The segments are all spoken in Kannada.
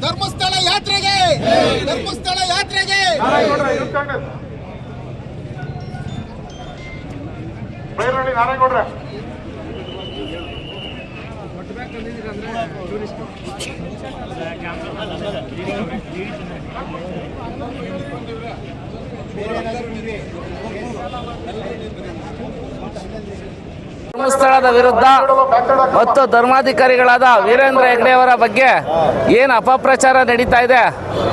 ಧರ್ಮಸ್ಥಳ ಯಾತ್ರೆಗೆ ಧರ್ಮಸ್ಥಳ ಯಾತ್ರೆಗೆ. ನಾರಾಯಣಗೌಡ್ರೆ. ನಾರಾಯಣಗೌಡ್ರೆ ಧರ್ಮಸ್ಥಳದ ವಿರುದ್ಧ ಮತ್ತು ಧರ್ಮಾಧಿಕಾರಿಗಳಾದ ವೀರೇಂದ್ರ ಹೆಗ್ಡೆಯವರ ಬಗ್ಗೆ ಏನು ಅಪಪ್ರಚಾರ ನಡೀತಾ ಇದೆ,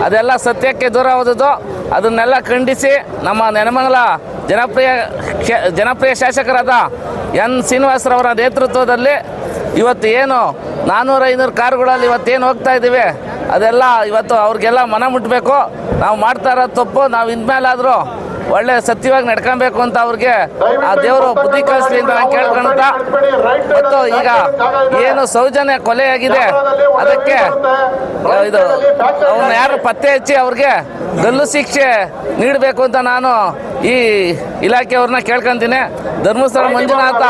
ಅದೆಲ್ಲ ಸತ್ಯಕ್ಕೆ ದೂರವಾದದ್ದು. ಅದನ್ನೆಲ್ಲ ಖಂಡಿಸಿ ನಮ್ಮ ನೆನಮಂಗಲ ಜನಪ್ರಿಯ ಜನಪ್ರಿಯ ಶಾಸಕರಾದ ಎನ್ ಶ್ರೀನಿವಾಸರವರ ನೇತೃತ್ವದಲ್ಲಿ ಇವತ್ತು ಏನು ನಾನ್ನೂರು ಐನೂರು ಕಾರುಗಳಲ್ಲಿ ಇವತ್ತೇನು ಹೋಗ್ತಾ ಇದ್ದೀವಿ, ಅದೆಲ್ಲ ಇವತ್ತು ಅವ್ರಿಗೆಲ್ಲ ಮನ ಮುಟ್ಟಬೇಕು ನಾವು ಮಾಡ್ತಾ ಇರೋದು ತಪ್ಪು ನಾವು ಇನ್ಮೇಲಾದರೂ ಒಳ್ಳೆ ಸತ್ಯವಾಗಿ ನಡ್ಕೊಬೇಕು ಅಂತ ಅವ್ರಿಗೆ ಆ ದೇವರು ಬುದ್ಧಿ ಕಲಿಸ್ಲಿ ಅಂತ ನಾನು ಕೇಳ್ಕೊಂತ ಮತ್ತು ಈಗ ಏನು ಸೌಜನ್ಯ ಕೊಲೆಯಾಗಿದೆ ಅದಕ್ಕೆ ಇದು ಅವನ್ನ ಯಾರು ಪತ್ತೆ ಹಚ್ಚಿ ಅವ್ರಿಗೆ ಗಲ್ಲು ಶಿಕ್ಷೆ ನೀಡಬೇಕು ಅಂತ ನಾನು ಈ ಇಲಾಖೆಯವ್ರನ್ನ ಕೇಳ್ಕೊಂತೀನಿ. ಧರ್ಮಸ್ಥಳ ಮಂಜುನಾಥ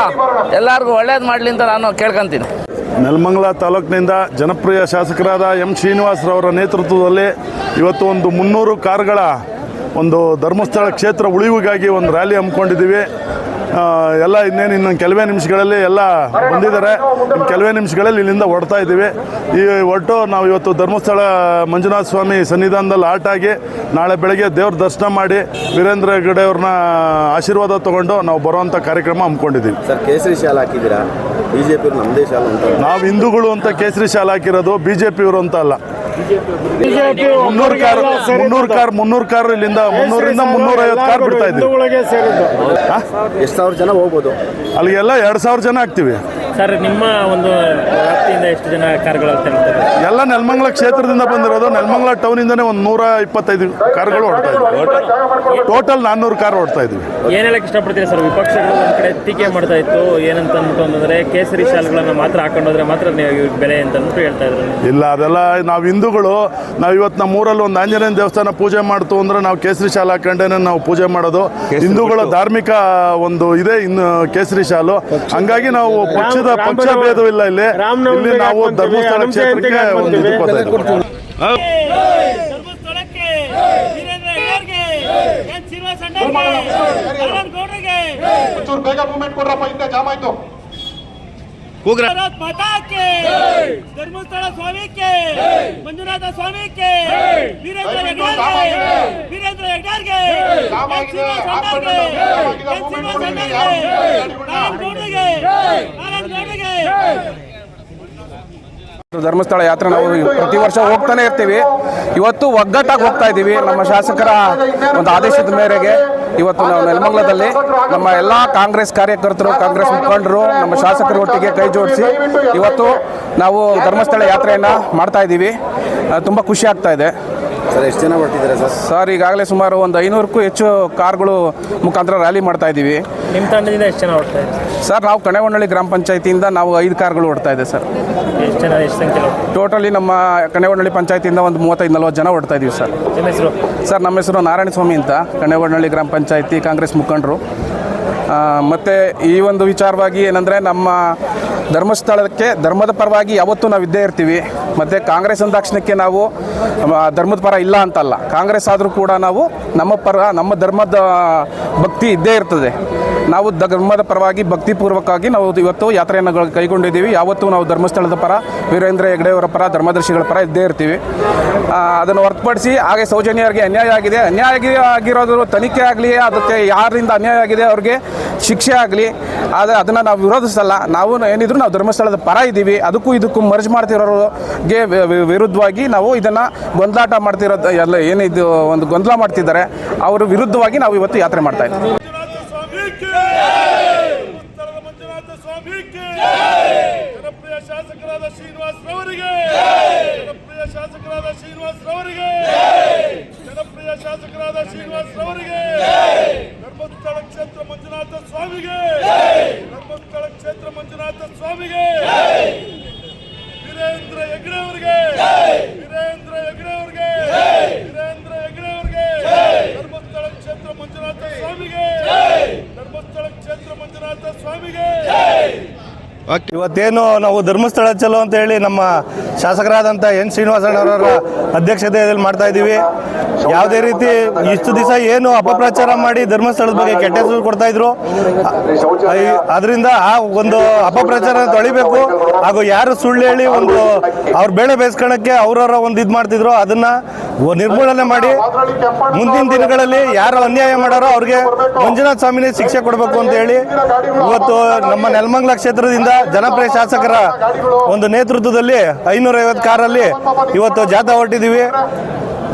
ಎಲ್ಲರಿಗೂ ಒಳ್ಳೇದು ಮಾಡಲಿ ಅಂತ ನಾನು ಕೇಳ್ಕೊಂತೀನಿ. ನೆಲಮಂಗಲ ತಾಲೂಕಿನಿಂದ ಜನಪ್ರಿಯ ಶಾಸಕರಾದ ಎಂ ಶ್ರೀನಿವಾಸರವರ ನೇತೃತ್ವದಲ್ಲಿ ಇವತ್ತು ಒಂದು ಮುನ್ನೂರು ಕಾರುಗಳ ಒಂದು ಧರ್ಮಸ್ಥಳ ಕ್ಷೇತ್ರ ಉಳಿವಿಗಾಗಿ ಒಂದು ರ್ಯಾಲಿ ಹಮ್ಮಿಕೊಂಡಿದ್ದೀವಿ. ಎಲ್ಲ ಇನ್ನೇನು ಇನ್ನೊಂದು ಕೆಲವೇ ನಿಮಿಷಗಳಲ್ಲಿ ಎಲ್ಲ ಬಂದಿದ್ದಾರೆ. ಕೆಲವೇ ನಿಮಿಷಗಳಲ್ಲಿ ಇಲ್ಲಿಂದ ಹೊರಡ್ತಾ ಇದ್ದೀವಿ. ಈ ಒಟ್ಟು ನಾವು ಇವತ್ತು ಧರ್ಮಸ್ಥಳ ಮಂಜುನಾಥ ಸ್ವಾಮಿ ಸನ್ನಿಧಾನದಲ್ಲಿ ಆಟಾಗಿ ನಾಳೆ ಬೆಳಗ್ಗೆ ದೇವ್ರ ದರ್ಶನ ಮಾಡಿ ವೀರೇಂದ್ರ ಹೆಗ್ಗಡೆ ಅವ್ರನ್ನ ಆಶೀರ್ವಾದ ತಗೊಂಡು ನಾವು ಬರುವಂಥ ಕಾರ್ಯಕ್ರಮ ಹಮ್ಮಿಕೊಂಡಿದ್ದೀವಿ. ಸರ್ ಕೇಸರಿ ಶಾಲೆ ಹಾಕಿದ್ದೀರಾ? ಬಿಜೆಪಿ ನಮ್ಮದೇ ಶಾಲೆ ಅಂತ. ನಾವು ಹಿಂದೂಗಳು ಅಂತ ಕೇಸರಿ ಶಾಲೆ ಹಾಕಿರೋದು ಜೆ ಇವರು ಅಂತ ಅಲ್ಲ. ಮುನ್ನೂರು ಕಾರ್ ಮುನ್ನೂರು ಕಾರ್ ಮುನ್ನೂರು ಕಾರ್ ಇಲ್ಲಿಂದ ಮುನ್ನೂರಿಂದ ಮುನ್ನೂರ ಐವತ್ತು ಕಾರ್ ಬಿಡ್ತಾ ಇದ್ದೀವಿ. ಎಷ್ಟು ಸಾವಿರ ಜನ ಹೋಗ್ಬೋದು? ಅಲ್ಲಿಗೆಲ್ಲ ಎರಡು ಸಾವಿರ ಜನ ಆಗ್ತೀವಿ. ಸರ್ ನಿಮ್ಮ ಒಂದು ವ್ಯಾಪ್ತಿಯಿಂದ ಎಷ್ಟು ಜನ ಕಾರ್ಗಳು ಹೋಗ್ತಾ ಇರ್ತಾರೆ ಎಲ್ಲ ನೆಲಮಂಗಲ ಕ್ಷೇತ್ರದಿಂದ ಬಂದಿರೋದು. ನೆಲಮಂಗಲ ಟೌನಿಂದನೇ ಒಂದು ನೂರ ಇಪ್ಪತ್ತೈದು ಕಾರ್ಗಳು ಓಡ್ತಾ ಇದ್ವಿ. ಟೋಟಲ್ ನಾನ್ನೂರು ಕಾರ್ ಓಡ್ತಾ ಇದ್ವಿ. ಏನ್ ಹೇಳಕ್ ಇಷ್ಟಪಡ್ತೀರಾ ಸರ್? ವಿಪಕ್ಷಗಳು ಒಂದ್ ಕಡೆ ಟೀಕೆ ಮಾಡ್ತಾ ಇತ್ತು. ಏನಂತ ಅಂದ್ಬಿಟ್ಟು ಅಂತಂದ್ರೆ ಕೇಸರಿ ಶಾಲೆಗಳನ್ನ ಮಾತ್ರ ಹಾಕೊಂಡೋದ್ರೆ ಮಾತ್ರ ನೀವು ಬೆಲೆ ಅಂತ ಅಂದ್ಬಿಟ್ಟು ಹೇಳ್ತಾ ಇದ್ರು. ಇಲ್ಲ ಅದೆಲ್ಲ ನಾವು ಹಿಂದೂಗಳು ನಾವು ಇವತ್ತು ನಮ್ಮ ಊರಲ್ಲಿ ಒಂದು ಆಂಜನೇಯ ದೇವಸ್ಥಾನ ಪೂಜೆ ಮಾಡ್ತು ಅಂದ್ರೆ ನಾವು ಕೇಸರಿ ಶಾಲೆ ಹಾಕೊಂಡೇನೆ ನಾವು ಪೂಜೆ ಮಾಡೋದು. ಹಿಂದೂಗಳ ಧಾರ್ಮಿಕ ಒಂದು ಇದೆ ಇನ್ನು ಕೇಸರಿ ಶಾಲು. ಹಂಗಾಗಿ ನಾವು ಪಕ್ಷದ ಪಕ್ಷ ಭೇದವಿಲ್ಲ ಇಲ್ಲಿ ಇಲ್ಲಿ. ನಾವು ಧರ್ಮಸ್ಥಳ ಕ್ಷೇತ್ರಕ್ಕೆ ಒಂದು ಇದು ಇದ್ದೀವಿ. ಬೇಗ ಮೂವ್ಮೆಂಟ್ ಕೊಡ್ರಪ್ಪ ಜಾಮ್ ಆಯ್ತು. ಧರ್ಮಸ್ಥಳ ಸ್ವಾಮಿಗೆ ಮಂಜುನಾಥ ಸ್ವಾಮಿಗೆ ವೀರೇಂದ್ರ ಹೆಗ್ಗಾರ್ಗೆ ವೀರೇಂದ್ರ ಹೆಗ್ಗರ್ಗೆ ನಾರಾಯಣ್ ಗೌಡ್ರಿಗೆ. ಧರ್ಮಸ್ಥಳ ಯಾತ್ರೆ ನಾವು ಪ್ರತಿ ವರ್ಷ ಹೋಗ್ತಾನೆ ಇರ್ತೀವಿ. ಇವತ್ತು ಒಗ್ಗಟ್ಟಾಗಿ ಹೋಗ್ತಾ ಇದ್ದೀವಿ. ನಮ್ಮ ಶಾಸಕರ ಒಂದು ಆದೇಶದ ಮೇರೆಗೆ ಇವತ್ತು ನಾವು ನೆಲಮಂಗಲದಲ್ಲಿ ನಮ್ಮ ಎಲ್ಲ ಕಾಂಗ್ರೆಸ್ ಕಾರ್ಯಕರ್ತರು, ಕಾಂಗ್ರೆಸ್ ಮುಖಂಡರು, ನಮ್ಮ ಶಾಸಕರ ಒಟ್ಟಿಗೆ ಕೈ ಜೋಡಿಸಿ ಇವತ್ತು ನಾವು ಧರ್ಮಸ್ಥಳ ಯಾತ್ರೆಯನ್ನು ಮಾಡ್ತಾ ಇದ್ದೀವಿ. ತುಂಬ ಖುಷಿ ಆಗ್ತಾ ಇದೆ. ಸರ್ ಎಷ್ಟು ಜನ ಬರ್ತಿದ್ದೀರಾ ಸರ್? ಸರ್ ಈಗಾಗಲೇ ಸುಮಾರು ಒಂದು ಐನೂರಕ್ಕೂ ಹೆಚ್ಚು ಕಾರ್ಗಳು ಮುಖಾಂತರ ರ್ಯಾಲಿ ಮಾಡ್ತಾ ಇದ್ದೀವಿ. ನಿಮ್ಮ ತಂಡದಿಂದ ಎಷ್ಟು ಜನ ಸರ್ ನಾವು ಕಣೆಗೊಂಡಳ್ಳಿ ಗ್ರಾಮ ಪಂಚಾಯತಿಯಿಂದ ನಾವು ಐದು ಕಾರ್ಗಳು ಹೊಡ್ತಾ ಇದೆ ಸರ್. ಎಷ್ಟು ಜನ ಎಷ್ಟು ಸಂಖ್ಯೆ ಟೋಟಲಿ ನಮ್ಮ ಕಣೆಗೊಂಡಳ್ಳಿ ಪಂಚಾಯತಿಯಿಂದ ಒಂದು ಮೂವತ್ತೈದು ನಲ್ವತ್ತು ಜನ ಓಡ್ತಾ ಇದ್ದೀವಿ ಸರ್. ನಿಮ್ಮ ಹೆಸರು? ಸರ್ ನಮ್ಮ ಹೆಸರು ನಾರಾಯಣ ಸ್ವಾಮಿ ಅಂತ. ಕಣೆಗೊಂಡಳ್ಳಿ ಗ್ರಾಮ ಪಂಚಾಯತಿ ಕಾಂಗ್ರೆಸ್ ಮುಖಂಡರು. ಮತ್ತೆ ಈ ಒಂದು ವಿಚಾರವಾಗಿ ಏನಂದರೆ ನಮ್ಮ ಧರ್ಮಸ್ಥಳಕ್ಕೆ, ಧರ್ಮದ ಪರವಾಗಿ ಯಾವತ್ತೂ ನಾವು ಇದ್ದೇ ಇರ್ತೀವಿ. ಮತ್ತು ಕಾಂಗ್ರೆಸ್ ಅಂದಾಕ್ಷಣಕ್ಕೆ ನಾವು ಧರ್ಮದ ಪರ ಇಲ್ಲ ಅಂತಲ್ಲ. ಕಾಂಗ್ರೆಸ್ ಆದರೂ ಕೂಡ ನಾವು ನಮ್ಮ ಪರ, ನಮ್ಮ ಧರ್ಮದ ಭಕ್ತಿ ಇದ್ದೇ ಇರ್ತದೆ. ನಾವು ಧರ್ಮದ ಪರವಾಗಿ ಭಕ್ತಿಪೂರ್ವಕವಾಗಿ ನಾವು ಇವತ್ತು ಯಾತ್ರೆಯನ್ನು ಕೈಗೊಂಡಿದ್ದೀವಿ. ಯಾವತ್ತೂ ನಾವು ಧರ್ಮಸ್ಥಳದ ಪರ, ವೀರೇಂದ್ರ ಹೆಗ್ಡೆಯವರ ಪರ, ಧರ್ಮದರ್ಶಿಗಳ ಪರ ಇದ್ದೇ ಇರ್ತೀವಿ. ಅದನ್ನು ಹೊರತುಪಡಿಸಿ ಹಾಗೆ ಸೌಜನ್ಯರಿಗೆ ಅನ್ಯಾಯ ಆಗಿದೆ. ಅನ್ಯಾಯ ಆಗಿ- ಆಗಿರೋದು ತನಿಖೆ ಆಗಲಿ, ಅದಕ್ಕೆ ಯಾರಿಂದ ಅನ್ಯಾಯ ಆಗಿದೆ ಅವ್ರಿಗೆ ಶಿಕ್ಷೆ ಆಗಲಿ, ಆದರೆ ಅದನ್ನು ನಾವು ವಿರೋಧಿಸಲ್ಲ. ನಾವು ಏನಿದ್ರು ನಾವು ಧರ್ಮಸ್ಥಳದ ಪರ ಇದ್ದೀವಿ. ಅದಕ್ಕೂ ಇದಕ್ಕೂ ಮರ್ಜ್ ಮಾಡ್ತಿರೋರಿಗೆ ವಿರುದ್ಧವಾಗಿ ನಾವು ಇದನ್ನು ಗೊಂದಲಾಟ ಮಾಡ್ತಿರೋದು, ಎಲ್ಲ ಏನಿದು, ಒಂದು ಗೊಂದಲ ಮಾಡ್ತಿದ್ದಾರೆ. ಅವರು ವಿರುದ್ಧವಾಗಿ ನಾವು ಇವತ್ತು ಯಾತ್ರೆ ಮಾಡ್ತಾ ಇದ್ದೀವಿ. ಮಂಜುನಾಥ ಸ್ವಾಮಿಗೆ ಜನಪ್ರಿಯ ಶಾಸಕರಾದ ಶ್ರೀನಿವಾಸ್ ರವರಿಗೆ. ಜನಪ್ರಿಯ ಶಾಸಕರಾದ ಶ್ರೀನಿವಾಸ್ ರವರಿಗೆ. ಜನಪ್ರಿಯ ಶಾಸಕರಾದ ಶ್ರೀನಿವಾಸ್ ರವರಿಗೆ. ಧರ್ಮಸ್ಥಳ ಕ್ಷೇತ್ರ ಮಂಜುನಾಥ ಸ್ವಾಮಿಗೆ. ಧರ್ಮಸ್ಥಳ ಕ್ಷೇತ್ರ ಮಂಜುನಾಥ ಸ್ವಾಮಿಗೆ. ವೀರೇಂದ್ರ ಹೆಗ್ಡೆ ಅವರಿಗೆ. ವೀರೇಂದ್ರ ಹೆಗ್ಡೆ ಅವರಿಗೆ. ವೀರೇಂದ್ರ ಹೆಗ್ಡೆ ಅವರಿಗೆ. ಧರ್ಮಸ್ಥಳ ಕ್ಷೇತ್ರ ಮಂಜುನಾಥ ಸ್ವಾಮಿಗೆ. ಮಂಜುನಾಥ ಸ್ವಾಮಿಗೆ. ಇವತ್ತೇನು ನಾವು ಧರ್ಮಸ್ಥಳ ಚಲೋ ಅಂತ ಹೇಳಿ ನಮ್ಮ ಶಾಸಕರಾದಂಥ ಎನ್ ಶ್ರೀನಿವಾಸಣ್ಣವರ ಅಧ್ಯಕ್ಷತೆಯಲ್ಲಿ ಮಾಡ್ತಾ ಇದ್ದೀವಿ. ಯಾವುದೇ ರೀತಿ ಇಷ್ಟು ದಿವಸ ಏನು ಅಪಪ್ರಚಾರ ಮಾಡಿ ಧರ್ಮಸ್ಥಳದ ಬಗ್ಗೆ ಕೆಟ್ಟ ಹೆಸರು ಕೊಡ್ತಾ ಇದ್ರು. ಅದರಿಂದ ಆ ಒಂದು ಅಪಪ್ರಚಾರ ತೊಳಿಬೇಕು. ಹಾಗೂ ಯಾರು ಸುಳ್ಳು ಹೇಳಿ ಒಂದು ಅವ್ರ ಬೇಳೆ ಬೇಯಿಸ್ಕೊಳಕ್ಕೆ ಅವ್ರವ್ರ ಒಂದು ಇದು ಮಾಡ್ತಿದ್ರು, ಅದನ್ನ ನಿರ್ಮೂಲನೆ ಮಾಡಿ ಮುಂದಿನ ದಿನಗಳಲ್ಲಿ ಯಾರು ಅನ್ಯಾಯ ಮಾಡಾರೋ ಅವ್ರಿಗೆ ಮಂಜುನಾಥ ಸ್ವಾಮಿನೇ ಶಿಕ್ಷೆ ಕೊಡಬೇಕು ಅಂತ ಹೇಳಿ ಇವತ್ತು ನಮ್ಮ ನೆಲಮಂಗಲ ಕ್ಷೇತ್ರದಿಂದ ಜನಪ್ರಿಯ ಶಾಸಕರ ಒಂದು ನೇತೃತ್ವದಲ್ಲಿ ಐನೂರೈವತ್ತು ಕಾರಲ್ಲಿ ಇವತ್ತು ಜಾಥಾ ಹೊರಟಿದ್ದೀವಿ.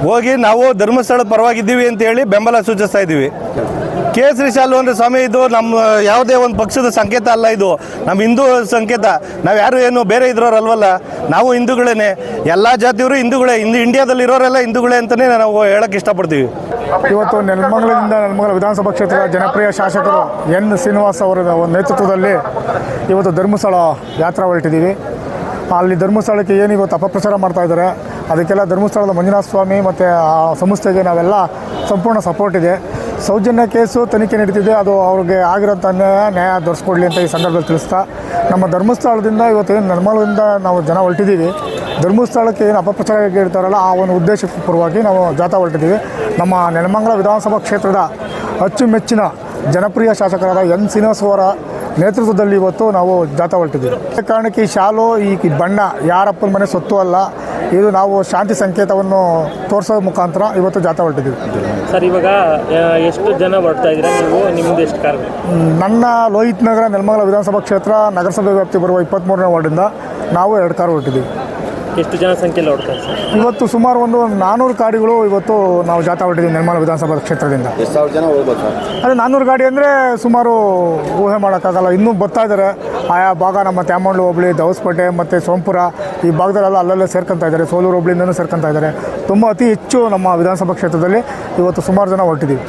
ಹೋಗಿ ನಾವು ಧರ್ಮಸ್ಥಳದ ಪರವಾಗಿದ್ದೀವಿ ಅಂತ ಹೇಳಿ ಬೆಂಬಲ ಸೂಚಿಸ್ತಾ ಇದ್ದೀವಿ. ಕೇಸರಿ ಶಾಲು ಅಂದರೆ ಸ್ವಾಮಿ, ಇದು ನಮ್ಮ ಯಾವುದೇ ಒಂದು ಪಕ್ಷದ ಸಂಕೇತ ಅಲ್ಲ ಇದು. ನಮ್ಮ ಹಿಂದೂ ಸಂಕೇತ. ನಾವು ಯಾರು ಏನು ಬೇರೆ ಇದ್ರೋರಲ್ವಲ್ಲ ನಾವು ಹಿಂದೂಗಳೇನೆ. ಎಲ್ಲ ಜಾತಿಯವರು ಹಿಂದೂಗಳೇ. ಇಂದು ಇಂಡಿಯಾದಲ್ಲಿ ಇರೋರೆಲ್ಲ ಹಿಂದೂಗಳೇ ಅಂತಲೇ ನಾವು ಹೇಳಕ್ಕೆ ಇಷ್ಟಪಡ್ತೀವಿ. ಇವತ್ತು ನೆಲಮಂಗಲದಿಂದ ನೆಲಮಂಗಲ ವಿಧಾನಸಭಾ ಕ್ಷೇತ್ರದ ಜನಪ್ರಿಯ ಶಾಸಕರು ಎನ್ ಶ್ರೀನಿವಾಸ್ ಅವರ ನೇತೃತ್ವದಲ್ಲಿ ಇವತ್ತು ಧರ್ಮಸ್ಥಳ ಯಾತ್ರಾ ಹೊರಟಿದ್ದೀವಿ. ಅಲ್ಲಿ ಧರ್ಮಸ್ಥಳಕ್ಕೆ ಏನು ಇವತ್ತು ಅಪಪ್ರಚಾರ ಮಾಡ್ತಾ ಇದ್ದಾರೆ, ಅದಕ್ಕೆಲ್ಲ ಧರ್ಮಸ್ಥಳದ ಮಂಜುನಾಥ ಸ್ವಾಮಿ ಮತ್ತು ಆ ಸಂಸ್ಥೆಗೆ ನಾವೆಲ್ಲ ಸಂಪೂರ್ಣ ಸಪೋರ್ಟ್ ಇದೆ. ಸೌಜನ್ಯ ಕೇಸು ತನಿಖೆ ನಡೀತಿದೆ, ಅದು ಅವ್ರಿಗೆ ಆಗಿರೋಂಥ ಅನ್ಯಾಯ ನ್ಯಾಯ ದೊರೆಸ್ಕೊಡ್ಲಿ ಅಂತ ಈ ಸಂದರ್ಭದಲ್ಲಿ ತಿಳಿಸ್ತಾ, ನಮ್ಮ ಧರ್ಮಸ್ಥಳದಿಂದ ಇವತ್ತೇನು ನಿರ್ಮಲದಿಂದ ನಾವು ಜನ ಹೊರಟಿದ್ದೀವಿ. ಧರ್ಮಸ್ಥಳಕ್ಕೆ ಏನು ಅಪಪ್ರಚಾರ ಹೇಳ್ತಾರಲ್ಲ, ಆ ಒಂದು ಉದ್ದೇಶಕ್ಕೆ ಪೂರ್ವವಾಗಿ ನಾವು ಜಾಥಾ ಹೊರಟಿದ್ದೀವಿ. ನಮ್ಮ ನೆಲಮಂಗಲ ವಿಧಾನಸಭಾ ಕ್ಷೇತ್ರದ ಅಚ್ಚುಮೆಚ್ಚಿನ ಜನಪ್ರಿಯ ಶಾಸಕರಾದ ಎನ್ ಶ್ರೀನಿವಾಸ ಅವರ ನೇತೃತ್ವದಲ್ಲಿ ಇವತ್ತು ನಾವು ಜಾಥಾ ಹೊರಟಿದ್ದೀವಿ. ಕಾರಣಕ್ಕೆ ಈ ಶಾಲು ಈ ಬಣ್ಣ ಯಾರಪ್ಪನ ಮನೆ ಸೊತ್ತು ಅಲ್ಲ ಇದು ನಾವು ಶಾಂತಿ ಸಂಕೇತವನ್ನು ತೋರಿಸೋ ಮುಖಾಂತರ ಇವತ್ತು ಜಾಥಾ ಹೊರಟಿದ್ದೀವಿ. ಸರ್ ಇವಾಗ ಎಷ್ಟು ಜನ ಬರ್ತಾ ಇದ್ದೀರಾ ನೀವು? ಎಷ್ಟು ಕಾರ್ ನನ್ನ ಲೋಹಿತ್ ನಗರ ನೆಲಮಂಗಲ ವಿಧಾನಸಭಾ ಕ್ಷೇತ್ರ ನಗರಸಭೆ ವ್ಯಾಪ್ತಿ ಬರುವ ಇಪ್ಪತ್ತ್ಮೂರನೇ ವಾರ್ಡಿಂದ ನಾವು ಎರಡು ಕಾರು ಹೊರಟಿದ್ದೀವಿ. ಎಷ್ಟು ಜನ ಸಂಖ್ಯೆ ಹೊಡ್ತಾರೆ ಸರ್? ಇವತ್ತು ಸುಮಾರು ಒಂದು ನಾನ್ನೂರು ಗಾಡಿಗಳು ಇವತ್ತು ನಾವು ಜಾಥಾ ಹೊರಟಿದ್ದೀವಿ ನಿರ್ಮಾಣ ವಿಧಾನಸಭಾ ಕ್ಷೇತ್ರದಿಂದ. ಎಷ್ಟು ಸಾವಿರ ಜನ ಹೋಗ್ಬೋದು ಸರ್? ಅದೇ ನಾನ್ನೂರು ಗಾಡಿ ಅಂದರೆ ಸುಮಾರು ಊಹೆ ಮಾಡೋಕ್ಕಾಗಲ್ಲ. ಇನ್ನೂ ಬರ್ತಾ ಇದ್ದಾರೆ. ಆಯಾ ಭಾಗ ನಮ್ಮ ತ್ಯಾಮಂಡ್ಲು ಹೋಬಳಿ ದವಸ್ಪೇಟೆ ಮತ್ತು ಸೋಂಪುರ ಈ ಭಾಗದಲ್ಲೆಲ್ಲ ಅಲ್ಲಲ್ಲೇ ಸೇರ್ಕೊಂತ ಇದ್ದಾರೆ. ಸೋಲೂರು ಹೋಬಳಿಯಿಂದನೂ ಸೇರ್ಕೊಂತ ಇದ್ದಾರೆ. ತುಂಬ ಅತಿ ಹೆಚ್ಚು ನಮ್ಮ ವಿಧಾನಸಭಾ ಕ್ಷೇತ್ರದಲ್ಲಿ ಇವತ್ತು ಸುಮಾರು ಜನ ಹೊರಟಿದ್ದೀವಿ.